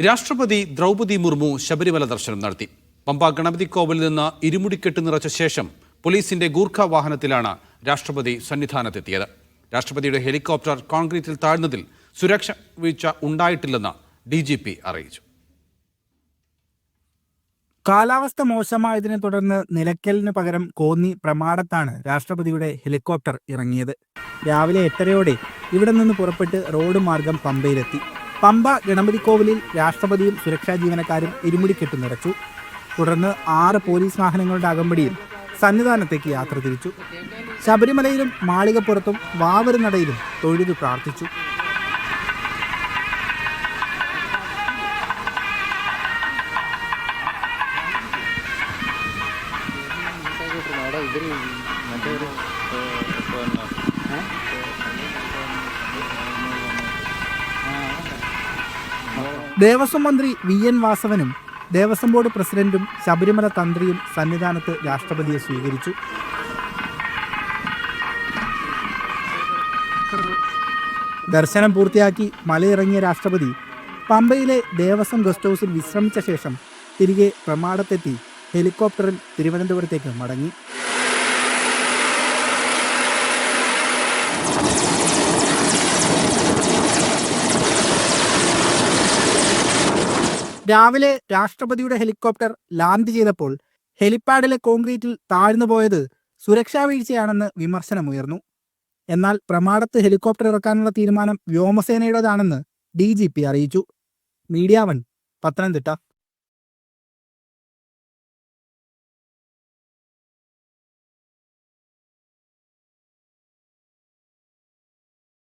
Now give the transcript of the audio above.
രാഷ്ട്രപതി ദ്രൗപതി മുർമു ശബരിമല ദർശനം നടത്തി. പമ്പ ഗണപതി കോവിലിൽ നിന്ന് ഇരുമുടിക്കെട്ട് നിറച്ച ശേഷം പോലീസിന്റെ ഗൂർഖ വാഹനത്തിലാണ് രാഷ്ട്രപതി സന്നിധാനത്തെത്തിയത്. രാഷ്ട്രപതിയുടെ ഹെലികോപ്റ്റർ കോൺക്രീറ്റിൽ താഴ്ന്നതിൽ സുരക്ഷ വീഴ്ച ഉണ്ടായിട്ടില്ലെന്ന് ഡി അറിയിച്ചു. കാലാവസ്ഥ മോശമായതിനെ തുടർന്ന് നിലയ്ക്കലിന് പകരം കോന്നി പ്രമാടത്താണ് രാഷ്ട്രപതിയുടെ ഹെലികോപ്റ്റർ ഇറങ്ങിയത്. രാവിലെ എട്ടരയോടെ ഇവിടെ നിന്ന് പുറപ്പെട്ട് റോഡ് മാർഗം പമ്പയിലെത്തി. പമ്പ ഗണപതി കോവിലിൽ രാഷ്ട്രപതിയും സുരക്ഷാ ജീവനക്കാരും ഇരുമുടിക്കെട്ട് നിറച്ചു. തുടർന്ന് ആറ് പോലീസ് വാഹനങ്ങളുടെ അകമ്പടിയിൽ സന്നിധാനത്തേക്ക് യാത്ര തിരിച്ചു. ശബരിമലയിലും മാളികപ്പുറത്തും വാവരുനടയിലും തൊഴുതു പ്രാർത്ഥിച്ചു. ദേവസ്വം മന്ത്രി വി എൻ വാസവനും ദേവസ്വം ബോർഡ് പ്രസിഡന്റും ശബരിമല തന്ത്രിയും സന്നിധാനത്ത് രാഷ്ട്രപതിയെ സ്വീകരിച്ചു. ദർശനം പൂർത്തിയാക്കി മലയിറങ്ങിയ രാഷ്ട്രപതി പമ്പയിലെ ദേവസ്വം ഗസ്റ്റ് ഹൗസിൽ വിശ്രമിച്ച ശേഷം തിരികെ പ്രമാടത്തെത്തി ഹെലികോപ്റ്ററിൽ തിരുവനന്തപുരത്തേക്ക് മടങ്ങി. രാവിലെ രാഷ്ട്രപതിയുടെ ഹെലികോപ്റ്റർ ലാൻഡ് ചെയ്തപ്പോൾ ഹെലിപ്പാഡിലെ കോൺക്രീറ്റിൽ താഴ്ന്നു പോയത് സുരക്ഷാ വീഴ്ചയാണെന്ന് വിമർശനമുയർന്നു. എന്നാൽ പ്രമാടത്ത് ഹെലികോപ്റ്റർ ഇറക്കാനുള്ള തീരുമാനം വ്യോമസേനയുടേതാണെന്ന് ഡി ജി പി അറിയിച്ചു. Media one Pathanamthitta.